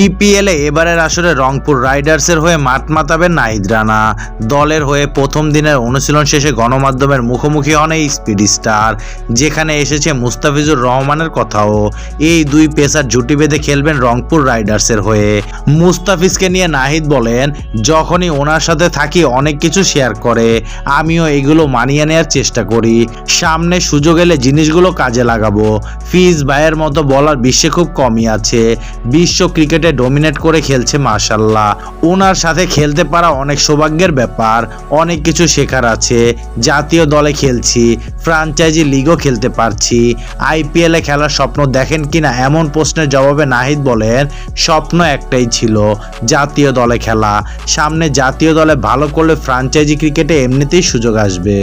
বিপিএলে এবারের আসরে রংপুর রাইডার্সের হয়ে মাঠ মাতাবেন নাহিদ রানা। দলের হয়ে প্রথম দিনের অনুশীলন শেষে গণমাধ্যমের মুখোমুখি হন এই স্পিড স্টার। যেখানে এসেছে মুস্তাফিজুর রহমানের কথাও। এই দুই পেসার জুটি বেঁধে খেলবেন রংপুর রাইডার্সের হয়ে। মুস্তাফিজকে নিয়ে নাহিদ বলেন, যখনই ওনার সাথে থাকি, অনেক কিছু শেয়ার করে। আমিও এগুলো মানিয়ে নেওয়ার চেষ্টা করি। সামনে সুযোগ এলে জিনিসগুলো কাজে লাগাবো। ফিজ ভাইয়ের মতো বলার বিশ্বে খুব কমই আছে। বিশ্ব ক্রিকেটে ডমিনেট করে খেলছে মার্শাল্লাহ ওনার সাথে খেলতে পারা অনেক সৌভাগ্যের ব্যাপার। অনেক কিছু শেখার আছে। জাতীয় দলে খেলছি ফ্রাঞ্চাইজি লিগও খেলতে পারছি। আইপিএলে খেলার স্বপ্ন দেখেন কিনা এমন প্রশ্নের জবাবে নাহিদ বলেন, স্বপ্ন একটাই ছিল, জাতীয় দলে খেলা। সামনে জাতীয় দলে ভালো করলে ফ্রাঞ্চাইজি ক্রিকেটে এমনিতেই সুযোগ আসবে।